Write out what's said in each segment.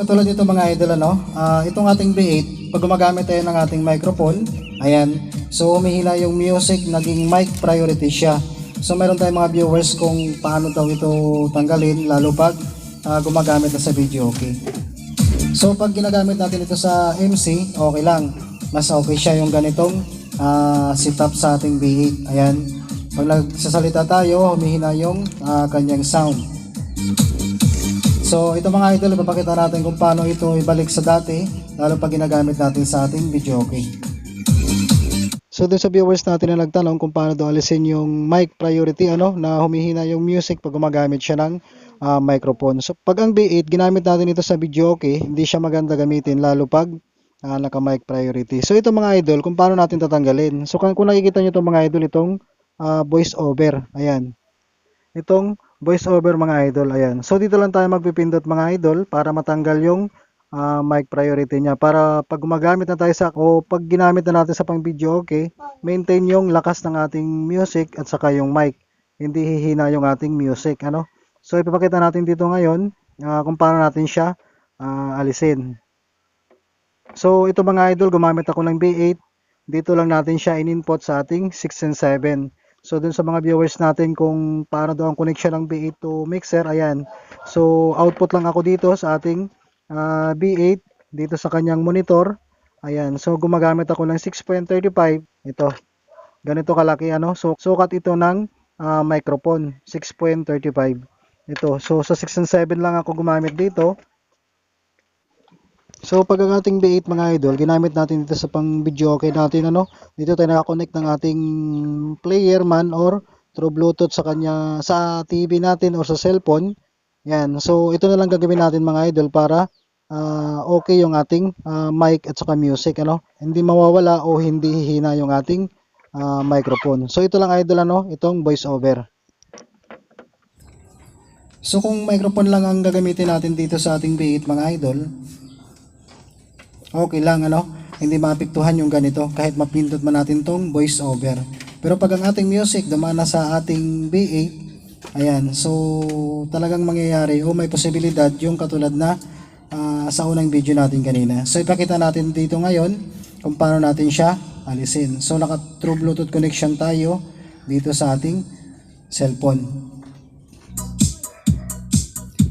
Katulad nito mga idol ano, ah, itong ating B8, pag gumagamit tayo ng ating microphone, ayan, so humihila yung music, naging mic priority siya. So meron tayong mga viewers kung paano daw ito tanggalin, lalo pag ah, gumagamit na sa video, okay. So pag ginagamit natin ito sa MC, okay lang. Mas okay siya yung ganitong ah, setup sa ating B8. Ayan. Pag nagsasalita tayo, humihina yung ah, kanyang sound. So ito mga idol, ipapakita natin kung paano ito ibalik sa dati, lalo pag ginagamit natin sa ating video okay. So dun sa viewers natin na nagtanong kung paano daw alisin yung mic priority ano na humihina yung music pag gumagamit siya ng ah, microphone. So pag ang B8 ginamit natin ito sa video okay, hindi siya maganda gamitin lalo pag ah, naka mic priority. So ito mga idol, kung paano natin tatanggalin. So kung, kung nakikita niyo itong mga idol itong ah, voice over, ayan. Itong voice over mga idol, ayan. So dito lang tayo magpipindot mga idol para matanggal yung ah, mic priority niya. Para pag gumagamit na tayo sa o pag ginamit na natin sa pang video okay maintain yung lakas ng ating music at saka yung mic. Hindi hihina yung ating music ano? So ipapakita natin dito ngayon ah, kung paano natin siya ah, alisin. So ito mga idol gumamit ako ng B8 dito lang natin siya in-input sa ating 6 and 7 So dun sa mga viewers natin kung paano daw ang connection ng B8 to mixer, ayan. So output lang ako dito sa ating ah, B8 dito sa kanyang monitor. Ayan. So gumagamit ako ng 6.35 ito. Ganito kalaki ano. So sukat ito ng ah, microphone 6.35. Ito. So sa 6 and 7 lang ako gumamit dito. So pag ang ating B8 mga idol, ginamit natin dito sa pang video okay natin ano. Dito tayo nakakonect ng ating player man or through Bluetooth sa kanya sa TV natin or sa cellphone. Yan. So ito na lang gagawin natin mga idol para ah, okay yung ating ah, mic at saka music ano. Hindi mawawala o hindi hihina yung ating ah, microphone. So ito lang idol ano, itong voice over. So kung microphone lang ang gagamitin natin dito sa ating B8 mga idol, okay lang ano, hindi maapektuhan yung ganito kahit mapindot man natin tong voice over. Pero pag ang ating music dumana sa ating B8, ayan, so talagang mangyayari o may posibilidad yung katulad na ah, sa unang video natin kanina. So ipakita natin dito ngayon kung paano natin siya alisin. So naka true Bluetooth connection tayo dito sa ating cellphone.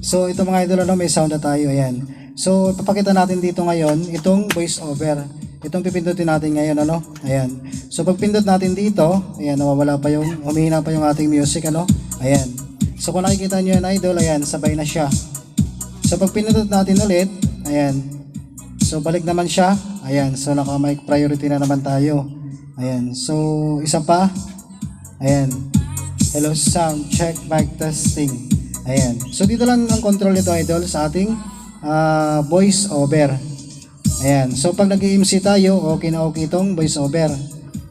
So ito mga idol ano, may sound na tayo ayan. So papakita natin dito ngayon itong voice over. Itong pipindutin natin ngayon ano. Ayan. So pag pindot natin dito, ayan nawawala pa yung humihina pa yung ating music ano. Ayan. So kung nakikita niyo yan idol, ayan sabay na siya. So pag pinindot natin ulit, ayan. So balik naman siya. Ayan. So naka mic priority na naman tayo. Ayan. So isa pa. Ayan. Hello sound check mic testing. Ayan. So dito lang ang control nito idol sa ating ah, voice over. Ayan. So pag nag-MC tayo, okay na okay itong voice over.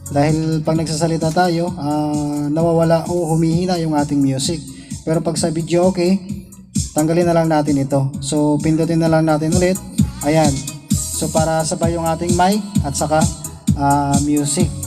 Dahil pag nagsasalita tayo, ah, nawawala o humihina yung ating music. Pero pag sa video okay, tanggalin na lang natin ito. So pindutin na lang natin ulit. Ayan. So para sabay yung ating mic at saka ah, music.